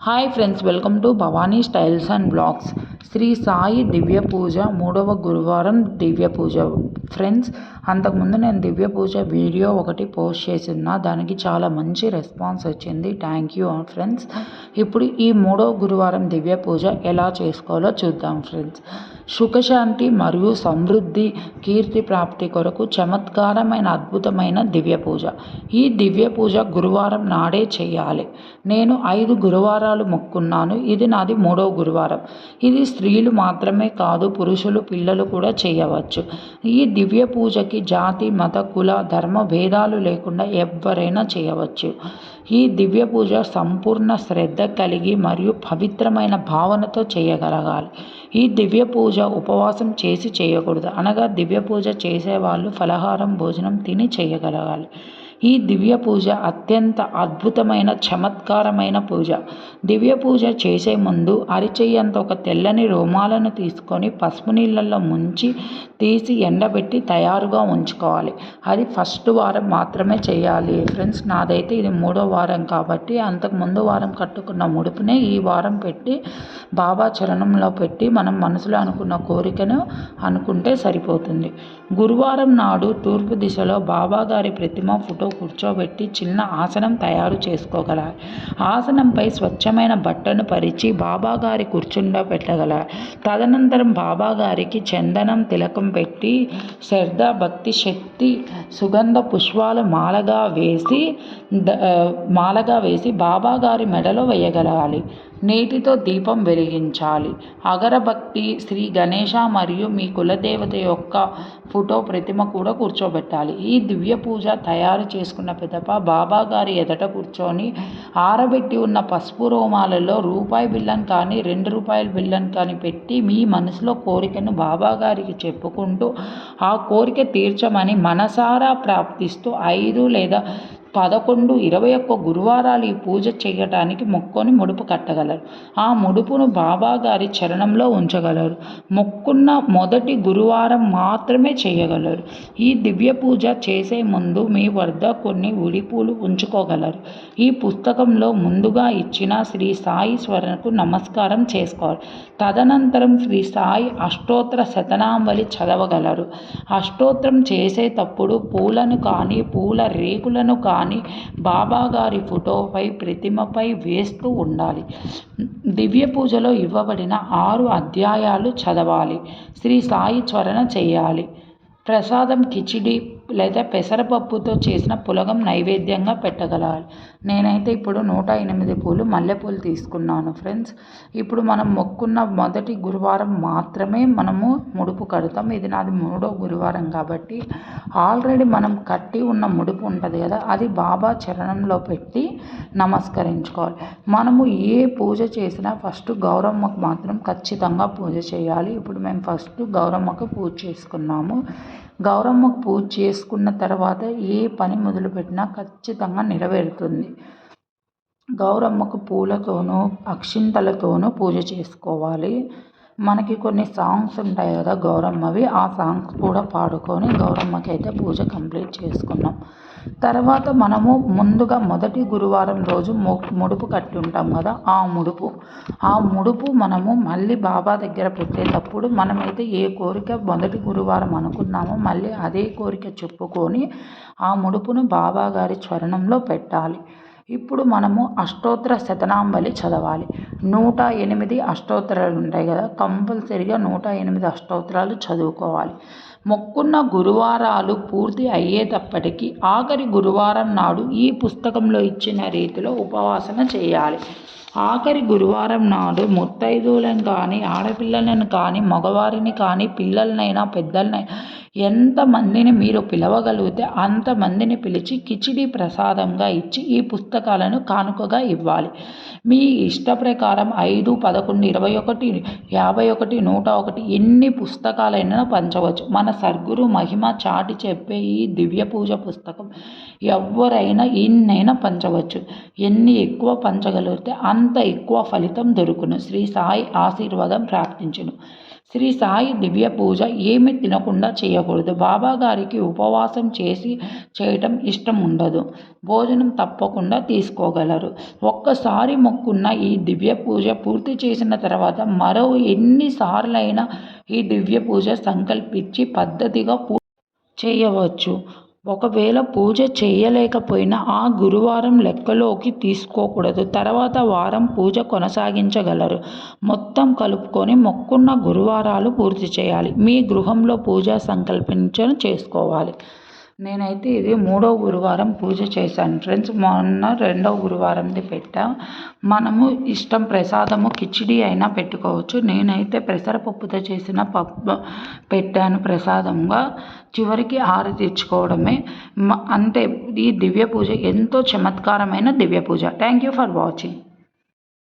Hi friends welcome to Bhavani styles and blogs Sri Sai దివ్య పూజ మూడవ గురువారం దివ్య పూజ. Friends అంతకుముందు నేను దివ్య పూజ వీడియో ఒకటి పోస్ట్ చేసిన దానికి చాలా మంచి రెస్పాన్స్ వచ్చింది. థ్యాంక్ యూ ఫ్రెండ్స్ ఇప్పుడు ఈ మూడో గురువారం దివ్య పూజ ఎలా చేసుకోవాలో చూద్దాం ఫ్రెండ్స్ సుఖశాంతి మరియు సమృద్ధి కీర్తి ప్రాప్తి కొరకు చమత్కారమైన అద్భుతమైన దివ్య పూజ ఈ దివ్య పూజ గురువారం నాడే చేయాలి. నేను ఐదు గురువారాలు మొక్కున్నాను. ఇది నాది మూడో గురువారం. ఇది స్త్రీలు మాత్రమే కాదు పురుషులు పిల్లలు కూడా చేయవచ్చు. ఈ దివ్య పూజకి జాతి మత కుల ధర్మ భేదాలు లేకుండా ఎవరైనా చేయవచ్చు. ఈ దివ్య పూజ సంపూర్ణ శ్రద్ధ కలిగి మరియు పవిత్రమైన భావనతో చేయగలగాలి. ఈ దివ్య పూజ ఉపవాసం చేసి చేయకూడదు. అనగా దివ్య పూజ చేసేవాళ్ళు ఫలహారం భోజనం తిని చేయగలగాలి. ఈ దివ్య పూజ అత్యంత అద్భుతమైన చమత్కారమైన పూజ. దివ్య పూజ చేసే ముందు అరిచేయంత ఒక తెల్లని రోమాలను తీసుకొని పసుపు నీళ్ళల్లో ముంచి తీసి ఎండబెట్టి తయారుగా ఉంచుకోవాలి. అది ఫస్ట్ వారం మాత్రమే చేయాలి. ఫ్రెండ్స్ నాదైతే ఇది మూడో వారం కాబట్టి అంతకు ముందు వారం కట్టుకున్న ముడుపునే ఈ వారం పెట్టి బాబా చరణంలో పెట్టి మనం మనసులో అనుకున్న కోరికను అనుకుంటే సరిపోతుంది. గురువారం నాడు తూర్పు దిశలో బాబా గారి ప్రతిమ ఫోటో కూర్చోబెట్టి చిన్న ఆసనం తయారు చేసుకోగలరు. ఆసనంపై స్వచ్ఛమైన బట్టను పరిచి బాబాగారి కూర్చుండబెట్టగల తదనంతరం బాబాగారికి చందనం తిలకం పెట్టి శ్రద్ధ భక్తి శక్తి సుగంధ పుష్పాలు మాలగా వేసి మాలగా వేసి బాబాగారి మెడలో వేయగలగాలి నేటితో దీపం వెలిగించాలి. అగరబత్తి శ్రీ గణేష మరియు మీ కులదేవత యొక్క ఫోటో ప్రతిమ కూడా కూర్చోబెట్టాలి. ఈ దివ్య పూజ తయారు చేసుకున్న పిదప బాబా గారి ఎదట కూర్చొని ఆరబెట్టి ఉన్న పసుపు రోమాలలో రూపాయి బిల్లను కానీ రెండు రూపాయల బిల్లను కానీ పెట్టి మీ మనసులో కోరికను బాబా గారికి చెప్పుకుంటూ ఆ కోరిక తీర్చమని మనసారా ప్రాప్తిస్తూ ఐదు లేదా పదకొండు ఇరవై ఒక్క గురువారాలు ఈ పూజ చేయటానికి మొక్కుని ముడుపు కట్టగలరు. ఆ ముడుపును బాబా గారి చరణంలో ఉంచగలరు. మొక్కున్న మొదటి గురువారం మాత్రమే చేయగలరు. ఈ దివ్య పూజ చేసే ముందు మీ వద్ద కొన్ని ఉడిపూలు ఉంచుకోగలరు. ఈ పుస్తకంలో ముందుగా ఇచ్చిన శ్రీ సాయి స్వరణకు నమస్కారం చేసుకోవాలి తదనంతరం శ్రీ సాయి అష్టోత్తర శతనాంబలి చదవగలరు. అష్టోత్తరం చేసేటప్పుడు పూలను కానీ పూల రేకులను కానీ కానీ బాబాగారి ఫోటోపై ప్రతిమపై వేస్తూ ఉండాలి. దివ్య పూజలో ఇవ్వబడిన ఆరు అధ్యాయాలు చదవాలి. శ్రీ సాయి త్వరణ చేయాలి. ప్రసాదం కిచిడి లేదా పెసరపప్పుతో చేసిన పులగం నైవేద్యంగా పెట్టగలగాలి నేనైతే ఇప్పుడు నూట ఎనిమిది పూలు మల్లెపూలు తీసుకున్నాను ఫ్రెండ్స్. ఇప్పుడు మనం మొక్కున్న మొదటి గురువారం మాత్రమే మనము ముడుపు కడతాం. ఇది నాది మూడో గురువారం కాబట్టి ఆల్రెడీ మనం కట్టి ఉన్న ముడుపు ఉంటుంది కదా అది బాబా చరణంలో పెట్టి నమస్కరించుకోవాలి. మనము ఏ పూజ చేసినా ఫస్ట్ గౌరమ్మకు మాత్రం ఖచ్చితంగా పూజ చేయాలి. ఇప్పుడు మేము ఫస్ట్ గౌరమ్మకు పూజ చేసుకున్నాము. గౌరమ్మకు పూజ చేసుకున్న తర్వాత ఏ పని మొదలుపెట్టినా ఖచ్చితంగా నెరవేరుతుంది. గౌరమ్మకు పూలతోనూ అక్షింతలతోనూ పూజ చేసుకోవాలి. మనకి కొన్ని సాంగ్స్ ఉంటాయి కదా గౌరమ్మవి. ఆ సాంగ్స్ కూడా పాడుకొని గౌరమ్మకి అయితే పూజ కంప్లీట్ చేసుకున్నాం. తర్వాత మనము ముందుగా మొదటి గురువారం రోజు ముడుపు కట్టి ఉంటాం కదా ఆ ముడుపు. ఆ ముడుపు మనము మళ్ళీ బాబా దగ్గర పెట్టేటప్పుడు మనమైతే ఏ కోరిక మొదటి గురువారం అనుకున్నామో మళ్ళీ అదే కోరిక చెప్పుకొని ఆ ముడుపును బాబా గారి చరణంలో పెట్టాలి. ఇప్పుడు మనము అష్టోత్తర శతనాంబలి చదవాలి. నూట ఎనిమిది అష్టోత్తరాలు ఉంటాయి కదా కంపల్సరిగా నూట ఎనిమిది అష్టోత్తరాలు చదువుకోవాలి. మొక్కున్న గురువారాలు పూర్తి అయ్యేటప్పటికీ ఆఖరి గురువారం నాడు ఈ పుస్తకంలో ఇచ్చిన రీతిలో ఉపవాసన చేయాలి. ఆఖరి గురువారం నాడు ముత్తైదువులను కానీ ఆడపిల్లలను కానీ మగవారిని కానీ పిల్లలనైనా పెద్దలనైనా ఎంతమందిని మీరు పిలవగలిగితే అంతమందిని పిలిచి కిచిడి ప్రసాదంగా ఇచ్చి ఈ పుస్తకాలను కానుకగా ఇవ్వాలి. మీ ఇష్ట ప్రకారం ఐదు పదకొండు ఇరవై ఒకటి యాభై ఒకటి నూట ఒకటి ఎన్ని పుస్తకాలైనా పంచవచ్చు. మన సద్గురు మహిమ చాటి చెప్పే ఈ దివ్య పూజ పుస్తకం ఎవరైనా ఎన్నైనా పంచవచ్చు. ఎన్ని ఎక్కువ పంచగలిగితే అంత ఎక్కువ ఫలితం దొరుకును. శ్రీ సాయి ఆశీర్వాదం ప్రాప్తించును. శ్రీ సాయి దివ్య పూజ ఏమి తినకుండా చేయకూడదు. బాబా గారికి ఉపవాసం చేసి చేయటం ఇష్టం ఉండదు. భోజనం తప్పకుండా తీసుకోగలరు. ఒక్కసారి మొక్కున్న ఈ దివ్య పూజ పూర్తి చేసిన తర్వాత మరో ఎన్నిసార్లైనా ఈ దివ్య పూజ సంకల్పించి పద్ధతిగా పూ చేయవచ్చు. ఒకవేళ పూజ చేయలేకపోయినా ఆ గురువారం లెక్కలోకి తీసుకోకూడదు. తర్వాత వారం పూజ కొనసాగించగలరు. మొత్తం కలుపుకొని మొక్కున్న గురువారాలు పూర్తి చేయాలి. మీ గృహంలో పూజ సంకల్పించను చేసుకోవాలి. నేనైతే ఇది మూడో గురువారం పూజ చేశాను. ఫ్రెండ్స్ మొన్న రెండవ గురువారంది పెట్టా. మనము ఇష్టం ప్రసాదము కిచిడి అయినా పెట్టుకోవచ్చు. నేనైతే పెసరపప్పుతో చేసిన పప్పు పెట్టాను ప్రసాదంగా. చివరికి ఆరు తెచ్చుకోవడమే మ- అంతే ఈ దివ్య పూజ ఎంతో చమత్కారమైన దివ్య పూజ. Thank you for watching